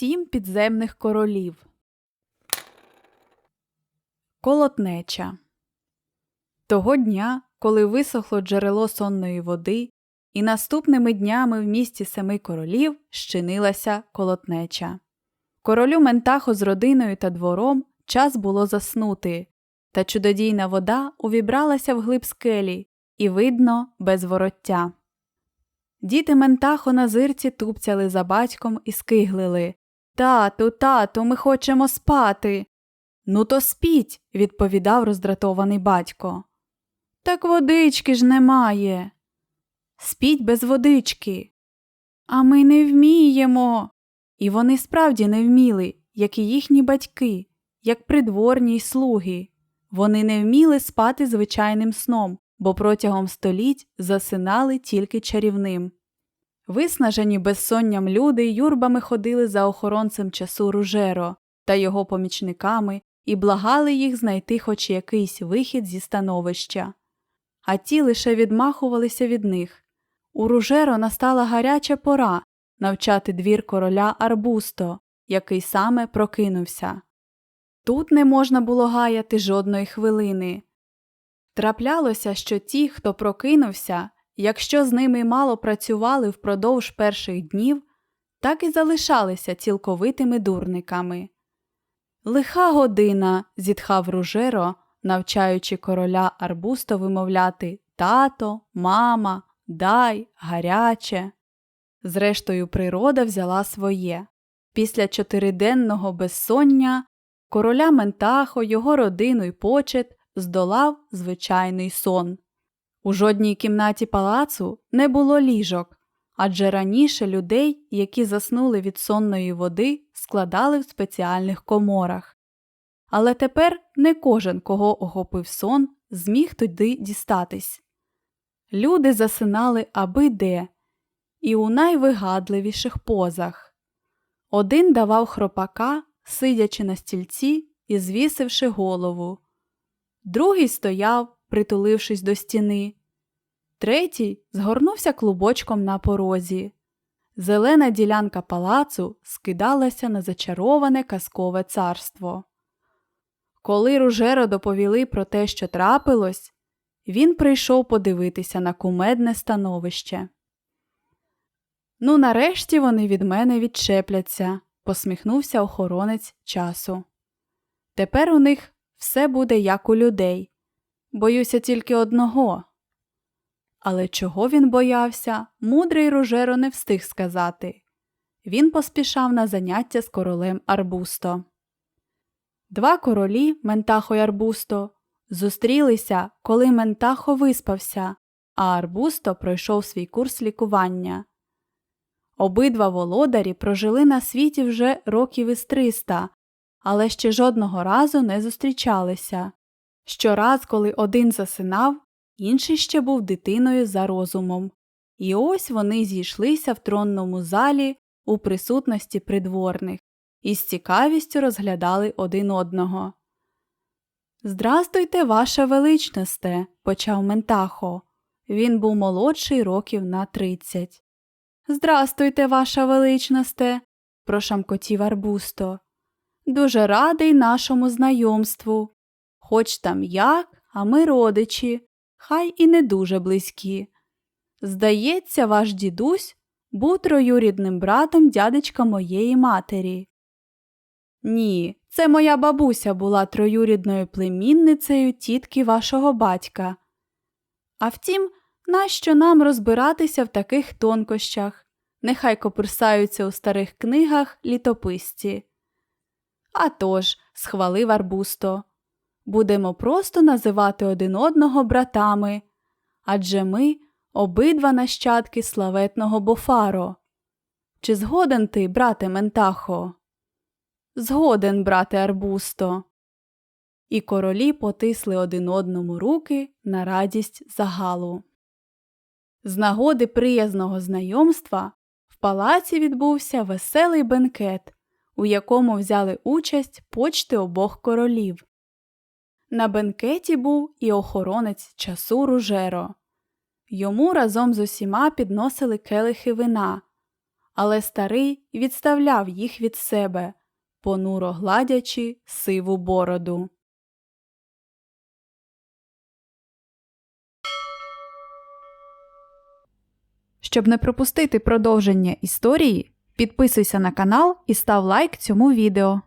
сім підземних королів. Колотнеча Того дня, коли висохло джерело сонної води, і наступними днями в місті семи королів щинилася колотнеча. Королю Ментахо з родиною та двором час було заснути, та чудодійна вода увібралася в глиб скелі, і видно, без вороття. Діти Ментахо на зирці тупцяли за батьком і скиглили Тату, тату, ми хочемо спати. Ну, то спіть, відповідав роздратований батько. Так водички ж немає. Спіть без водички. А ми не вміємо. І вони справді не вміли, як і їхні батьки, як придворні й слуги. Вони не вміли спати звичайним сном, бо протягом століть засинали тільки чарівним. Виснажені безсонням люди юрбами ходили за охоронцем часу Ружеро та його помічниками і благали їх знайти хоч якийсь вихід зі становища. А ті лише відмахувалися від них. У Ружеро настала гаряча пора навчати двір короля Арбусто, який саме прокинувся. Тут не можна було гаяти жодної хвилини. Траплялося, що ті, хто прокинувся, якщо з ними мало працювали впродовж перших днів, так і залишалися цілковитими дурниками. Лиха година, зітхав Ружеро, навчаючи короля Арбусто вимовляти тато, мама, дай, гаряче. Зрештою, природа взяла своє. Після чотириденного безсоння короля Ментахо, його родину й почет здолав звичайний сон. У жодній кімнаті палацу не було ліжок, адже раніше людей, які заснули від сонної води, складали в спеціальних коморах. Але тепер не кожен, кого охопив сон, зміг туди дістатись. Люди засинали аби де, і у найвигадливіших позах. Один давав хропака, сидячи на стільці і звісивши голову, другий стояв, притулившись до стіни, третій згорнувся клубочком на порозі. Зелена ділянка палацу скидалася на зачароване казкове царство. Коли Ружеро доповіли про те, що трапилось, він прийшов подивитися на кумедне становище. Ну, нарешті вони від мене відчепляться, посміхнувся охоронець часу. Тепер у них все буде як у людей. Боюся тільки одного. Але чого він боявся, мудрий Ружеро не встиг сказати. Він поспішав на заняття з королем Арбусто. Два королі Ментахо й Арбусто зустрілися, коли Ментахо виспався, а Арбусто пройшов свій курс лікування. Обидва володарі прожили на світі вже років із триста, але ще жодного разу не зустрічалися. Щораз, коли один засинав, інший ще був дитиною за розумом. І ось вони зійшлися в тронному залі у присутності придворних і з цікавістю розглядали один одного. Здрастуйте, ваша величносте, почав Ментахо. Він був молодший років на тридцять. Здрастуйте, ваша величносте, прошамкотів Арбусто. Дуже радий нашому знайомству. Хоч там як, а ми родичі, хай і не дуже близькі. Здається, ваш дідусь був троюрідним братом дядечка моєї матері. Ні, це моя бабуся була троюрідною племінницею тітки вашого батька. А втім, нащо нам розбиратися в таких тонкощах? Нехай копирсаються у старих книгах літописці. «А тож», – схвалив Арбусто, будемо просто називати один одного братами, адже ми обидва нащадки славетного Бофаро. Чи згоден ти, брате Ментахо? Згоден, брате Арбусто. І королі потисли один одному руки на радість загалу. З нагоди приязного знайомства в палаці відбувся веселий бенкет, у якому взяли участь почти обох королів. На бенкеті був і охоронець часу Ружеро. Йому разом з усіма підносили келихи вина, але старий відставляв їх від себе, понуро гладячи сиву бороду. Щоб не пропустити продовження історії, підписуйся на канал і став лайк цьому відео.